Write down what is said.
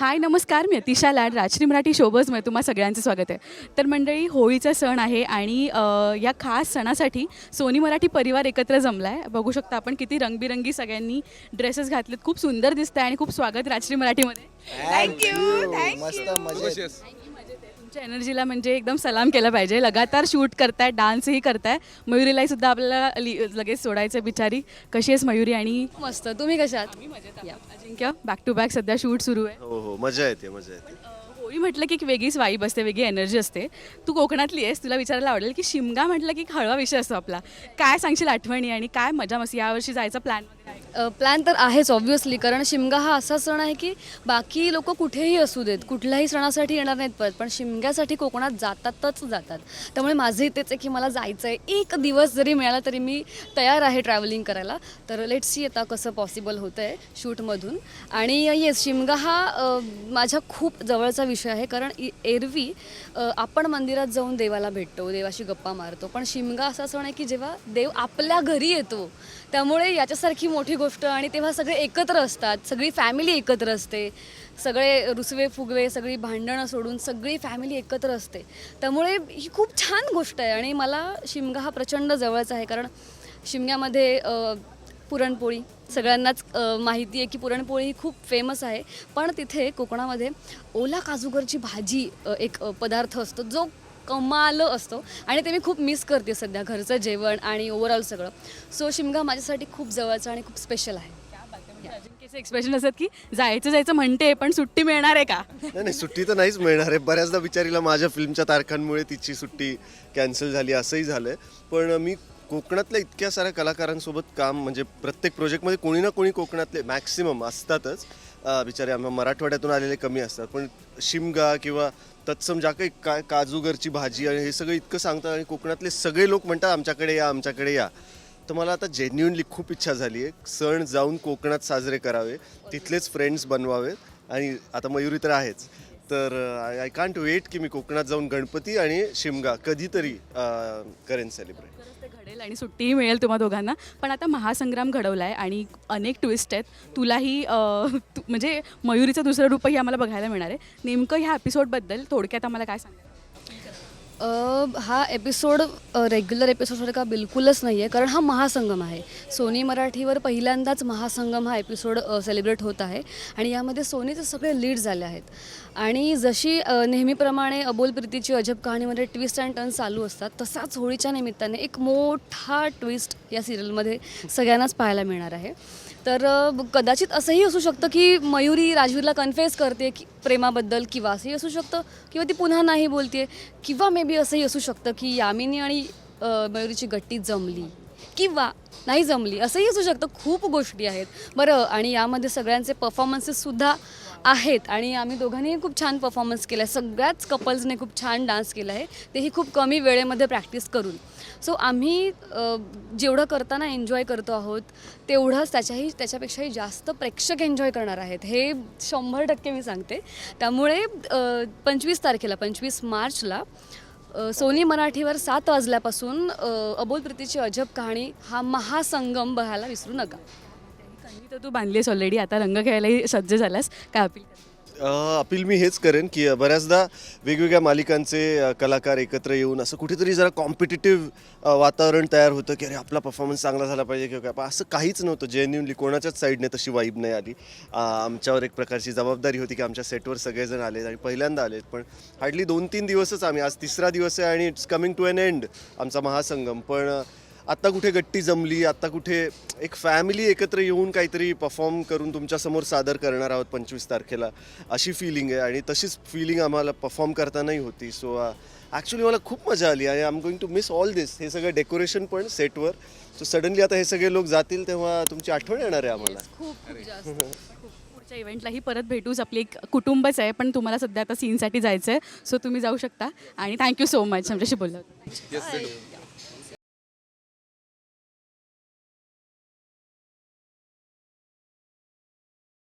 हाय नमस्कार. मी अतिशा लाड राजश्री मराठी शोबजमध्ये तुम्हा सगळ्यांचं स्वागत आहे. तर मंडळी होळीचा सण आहे आणि या खास सणासाठी सोनी मराठी परिवार एकत्र जमला आहे बघू शकता आपण किती रंगबिरंगी सगळ्यांनी ड्रेसेस घातलेत. खूप सुंदर दिसतं आहे आणि खूप स्वागत राजश्री मराठीमध्ये. थँक्यू मस्त मजेत. तुमच्या एनर्जीला म्हणजे एकदम सलाम केला पाहिजे. लगातार शूट करताय डान्सही करताय. मयुरीलाही सुद्धा आपल्याला लि- लगेच सोडायचं बिचारी. कशी आहेस मयुरी आणि? मस्त. तुम्ही कशात अजिंक्य बॅक टू बॅक सध्या शूट सुरू आहे. हो हो. मजा येते मजा येते. अ, होळी म्हटलं की एक वेगळीच वाईब असते वेगळी एनर्जी असते. तू कोकणातली आहेस तुला विचारायला आवडेल की शिमगा म्हटलं की एक हळवा विषय असतो आपला. काय सांगशील आठवणी आणि काय मजा मस्ती? यावर्षी जायचा प्लॅन प्लॅन तर आहेच ऑब्व्हियसली कारण शिमगा हा असा सण आहे की बाकी लोक कुठेही असू देत कुठल्याही सणासाठी येणार नाहीत परत. पण शिमग्यासाठी कोकणात जातातच जातात. त्यामुळे माझं इथेच आहे की मला जायचं आहे एक दिवस जरी मिळाला तरी मी तयार आहे ट्रॅव्हलिंग करायला. तर लेट सी आता कसं पॉसिबल होतं आहे शूटमधून. आणि येस शिमगा हा माझ्या खूप जवळचा विषय आहे. कारण इ- एरवी आपण मंदिरात जाऊन देवाला भेटतो देवाशी गप्पा मारतो. पण शिमगा असा सण आहे की जेव्हा देव आपल्या घरी येतो त्यामुळे याच्यासारखी मोठी गोष्ट आणि तेव्हा सगळे एकत्र असतात सगळी फॅमिली एकत्र असते. सगळे रुसवे फुगवे सगळी भांडणं सोडून सगळी फॅमिली एकत्र असते. त्यामुळे ही खूप छान गोष्ट आहे आणि मला शिमगा हा प्रचंड जवळचा आहे कारण शिमग्यामध्ये पुरणपोळी सगळ्यांनाच माहिती आहे की पुरणपोळी ही खूप फेमस आहे. पण तिथे कोकणामध्ये ओला काजूगरची भाजी एक पदार्थ असतो जो कमाल असतो. आणि ते मी खूप मिस करते सध्या घरचं जेवण आणि ओव्हरऑल सगळं. सो शिमगा माझ्यासाठी खूप जवळचं आणि खूप स्पेशल आहे. एक्सप्रेशन असतात की जायचं जायचं म्हणते पण सुट्टी मिळणार आहे का? नाही नाही सुट्टी तर नाहीच मिळणार आहे. बऱ्याचदा बिचारीला माझ्या फिल्मच्या तारखांमुळे तिची सुट्टी कॅन्सल झाली असंही झालं पण मी कोकणातल्या इतक्या साऱ्या कलाकारांसोबत काम म्हणजे प्रत्येक प्रोजेक्टमध्ये कोणी ना कोणी कोकणातले मॅक्सिमम असतातच. बिचारे आम्ही मराठवाड्यातून आलेले कमी असतात. पण शिमगा किंवा तत्सम ज्या काही का काजूगरची भाजी आणि हे सगळं इतकं सांगतात आणि कोकणातले सगळे लोक म्हणतात आमच्याकडे या आमच्याकडे या. तर मला आता जेन्युनली खूप इच्छा झाली आहे. सण जाऊन कोकणात साजरे करावे. तिथलेच फ्रेंड्स बनवावेत. आणि आता मयुरी तर आहेच. तर आय कांट वेट की मी कोकणात जाऊन गणपती आणि शिमगा कधीतरी uh, करेन सेलिब्रेट खरंच ते घडेल आणि सुट्टीही मिळेल तुम्हा दोघांना. पण आता महासंग्राम घडवला आहे आणि अनेक ट्विस्ट आहेत. तुलाही uh, तू- म्हणजे मयुरीचं दुसरं रूपही आम्हाला बघायला मिळणार आहे. नेमकं ह्या एपिसोडबद्दल थोडक्यात आम्हाला काय सांगा अ, हा एपिसोड रेग्युलर एपिसोडसारखा बिलकुलच नाही आहे कारण हा महासंगम आहे. सोनी मराठीवर पहिल्यांदाच महासंगम हा एपिसोड सेलिब्रेट होत आहे. आणि यामध्ये सोनीचे सगळे लीड झाले आहेत. आणि जशी अ, नेहमीप्रमाणे अबोल प्रीतीची अजब कहाणीमध्ये ट्विस्ट अँड टर्न चालू असतात तसाच होळीच्या निमित्ताने एक मोठा ट्विस्ट या सिरियलमध्ये सगळ्यांनाच पाहायला मिळणार आहे. तर कदाचित असंही असू शकतं की मयुरी राजवीरला कन्फेस करते की प्रेमाबद्दल किंवा असंही असू शकतं किंवा ती पुन्हा नाही बोलते किंवा मे बी असंही असू शकतं की यामिनी आणि मयुरीची गट्टी जमली किंवा नाही जमली असंही असू शकतं. खूप गोष्टी आहेत. बरं आणि यामध्ये सगळ्यांचे परफॉर्मन्सेससुद्धा आहेत आणि आम्ही दोघांनीही खूप छान परफॉर्मन्स केला आहे सगळ्याच कपल्सने खूप छान डान्स केला आहे तेही खूप कमी वेळेमध्ये प्रॅक्टिस करून. सो आम्ही जेवढं करताना एन्जॉय करतो आहोत तेवढंच त्याच्याही त्याच्यापेक्षाही जास्त प्रेक्षक एन्जॉय करणार आहेत. हे शंभर टक्के मी सांगते. त्यामुळे पंचवीस तारखेला पंचवीस मार्चला सोनी मराठीवर सात वाजल्यापासून अबोल प्रीतीची अजब कहाणी हा महासंगम बघायला विसरू नका. तर तू बांधलीस ऑलरेडी आता रंग खेळायलाही सज्ज झालास. काय अपील अपील मी हेच करेन की बऱ्याचदा वेगवेगळ्या मालिकांचे अ, कलाकार एकत्र येऊन असं कुठेतरी जरा कॉम्पिटिटिव्ह वातावरण तयार होतं की अरे आपला परफॉर्मन्स चांगला झाला पाहिजे किंवा काय. पण असं काहीच नव्हतं. जेन्युनली कोणाच्याच साईडने तशी वाईब नाही आली. अ, आमच्यावर एक प्रकारची जबाबदारी होती की आमच्या सेटवर सगळेजण आले आणि पहिल्यांदा आलेत. पण हार्डली दोन तीन दिवसच आम्ही आज तिसरा दिवस आहे आणि it's coming to an end आमचा महासंगम. पण अ, आत्ता कुठे गट्टी जमली आत्ता कुठे एक फॅमिली एकत्र येऊन काहीतरी परफॉर्म करून तुमच्यासमोर सादर करणार आहोत पंचवीस तारखेला अशी फिलिंग आहे. आणि तशीच फिलिंग आम्हाला परफॉर्म करतानाही होती. सो ॲक्च्युली मला खूप मजा आली. आणि I am going to miss all this हे सगळं डेकोरेशन पण सेटवर सो सडनली आता हे सगळे लोक जातील तेव्हा तुमची आठवण येणार आहे आम्हाला. खूप पुढच्या इव्हेंटलाही परत भेटू आपली एक कुटुंबच आहे पण तुम्हाला सध्या आता सीनसाठी जायचं आहे सो तुम्ही जाऊ शकता. आणि थँक्यू सो मच आमच्याशी बोललं